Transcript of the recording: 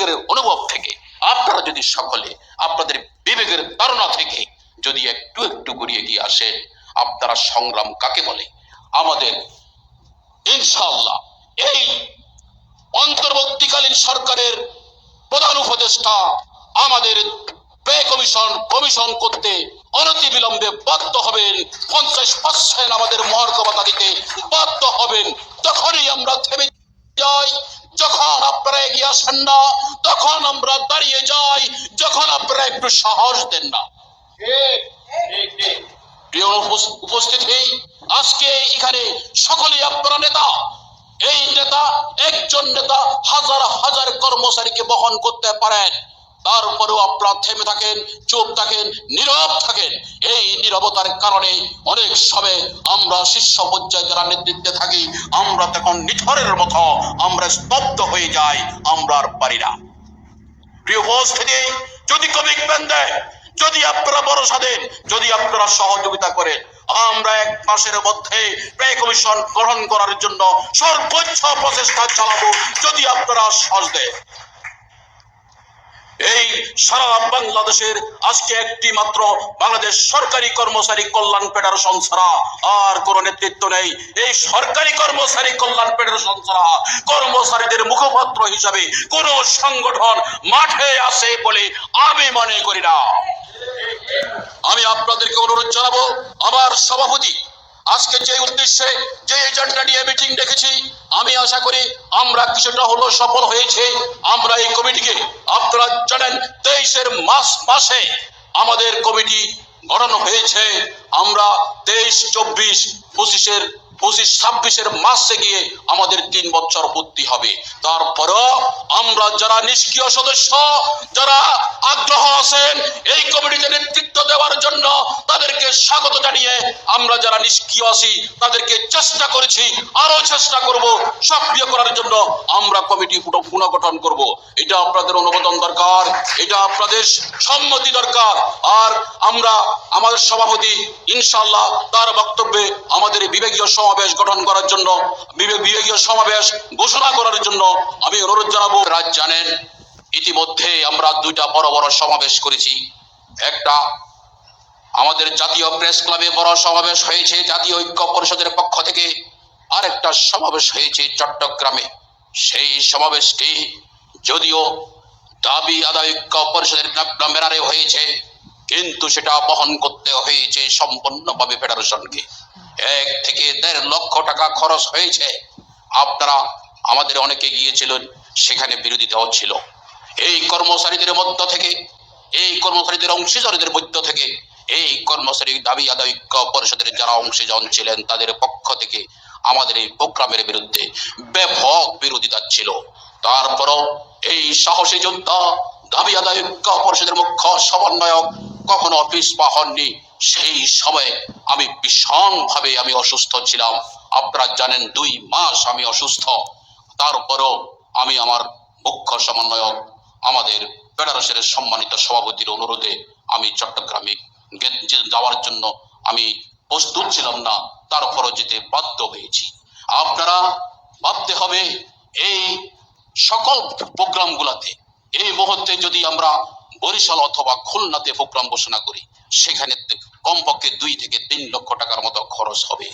দীর্ঘের অনুভব থেকে, আপনারা যদি সকলে আপনাদের বিবেকের ধারণা থেকে যদি একটু একটু করে এগিয়ে আসেন, আপনারা সংগ্রাম কাকে বলে? আমাদের ইনশাআল্লাহ এই অন্তর্বর্তীকালীন সরকারের প্রধান উপদেষ্টা আমাদের ব্যয় কমিশন কমিশন করতে অনতি বিলম্বে বাধ্য হবেন, পঞ্চাশ পার্সেন্ট আমাদের মহর্গবতা দিতে বাধ্য হবেন। তখনই আমরা থেমে যাই, যখন আপনারা এগিয়ে আসেন না তখন আমরা দাঁড়িয়ে যাই, যখন আপনারা একটু সাহস দেন না। প্রিয় উপস- উপস্থিতি, আজকে এখানে সকলেই আপনারা নেতা। এই নেতা, একজন নেতা হাজার হাজার কর্মচারীকে বহন করতে পারেন। তারপরেও আপনারা থেমে থাকেন, চুপ থাকেন, নীরব থাকেন। এই নীরবতার কারণে অনেক সময় আমরা শীর্ষ পর্যায়ে যারা নেতৃত্বে থাকি, আমরা তখন নিথরের মতো, আমরা স্তব্ধ হয়ে যাই, আমরা আর পারি না। যদি কমিটমেন্ট দেয়, যদি আপনারা ভরসা দেন যদি আপনারা সহযোগিতা করেন, আমরা এক মাসের মধ্যে কমিশন গ্রহণ করার জন্য সর্বোচ্চ প্রচেষ্টা চালাবো, যদি আপনারা সাহস দেন। এই সারা বাংলাদেশের আজকে একটি মাত্র বাংলাদেশ সরকারি কর্মচারী কল্যাণ ফেডারেশন ছাড়া আর কোন নেতৃত্ব নেই। এই সরকারি কর্মচারী কল্যাণ ফেডারেশন ছাড়া কর্মচারীদের মুখপাত্র হিসাবে কোন সংগঠন মাঠে আছে বলে আমি মনে করি না। আমি আপনাদেরকে অনুরোধ জানাব, আমার সভাপতি আজকে যে উদ্দেশ্যে যে এজেন্ডা নিয়ে মিটিং ডেকেছি আমি আশা করি আমরা কিছুটা হলো সফল হয়েছে। আমরা এই কমিটিকে, আপনারা জানেন, তেইশের মাস মাসে আমাদের কমিটি গঠন হয়েছে। আমরা তেইশ, চব্বিশ, পঁচিশের, পঁচিশ, ছাব্বিশের মাসে গিয়ে আমাদের তিন বছর পূর্তি হবে। তারপরও আমরা যারা নিষ্ক্রিয় সদস্য, যারা আগ্রহ আছেন, এই কমিটিতে স্বাগত জানিয়ে আমরা যারা নিষ্ক্রিয় আছি, তাদেরকে চেষ্টা করেছি আরও চেষ্টা করব, সক্রিয় করার জন্য আমরা কমিটি পুনর্গঠন করব। এটা আপনাদের অনুমোদন দরকার, এটা আপনাদের সম্মতি দরকার। আর আমরা আমাদের সভাপতি ইনশাল্লাহ তার বক্তব্যে আমাদের বিবেকীয় সমাবেশ গঠন করার জন্য, বিবে- বিবেকীয় সমাবেশ ঘোষণা করার জন্য আমি অনুরোধ জানাব। রাজ জানেন, ইতিমধ্যে আমরা দুইটা বড় বড় সমাবেশ করেছি। একটা আমাদের জাতীয় প্রেস ক্লাবে বড় সমাবেশ হয়েছে, জাতীয় ঐক্য পরিষদের পক্ষ থেকে। আরেকটা সমাবেশ হয়েছে চট্টগ্রামে। সেই সমাবেশটি যদিও দাবি আদায় ঐক্য পরিষদের ব্যানারে হয়েছে, কিন্তু সেটা বহন করতে হয়েছে সম্পূর্ণভাবে ফেডারেশনকে। এক থেকে দেড় লক্ষ টাকা খরচ হয়েছে। আপনারা আমাদের অনেকে গিয়েছিলেন, সেখানে বিরোধিতা হচ্ছিল এই কর্মচারীদের মধ্য থেকে, এই কর্মচারীদের অংশীদারদের মধ্য থেকে এই কর্মচারী দাবি আদায় পরিষদের যারা অংশীজন ছিলেন, তাদের পক্ষ থেকে আমাদের এই প্রোগ্রামের বিরুদ্ধে ব্যাপক বিরোধিতা ছিল। তারপরও এই সাহসী যোদ্ধা দাবি আদায় পরিষদের মুখ্য সমন্বয়ক কখনো অফিস বা হননি, সেই সময়ে আমি ভীষণ ভাবে আমি অসুস্থ ছিলাম। আপনারা জানেন দুই মাস আমি অসুস্থ। তারপরও আমি আমার মুখ্য সমন্বয়ক, আমাদের ফেডারেশনের সম্মানিত সভাপতির অনুরোধে আমি চট্টগ্রামে যাওয়ার জন্য আমি প্রস্তুত ছিলাম না, তার খরচ যেতে বাধ্য হয়েছি। আপনারা ভাবতে হবে, এই সকল প্রোগ্রামগুলোতে, এই মুহূর্তে যদি আমরা বরিশাল অথবা খুলনাতে প্রোগ্রাম ঘোষণা করি, সেখানে কমপক্ষে দুই থেকে তিন লক্ষ টাকার মতো খরচ হবে।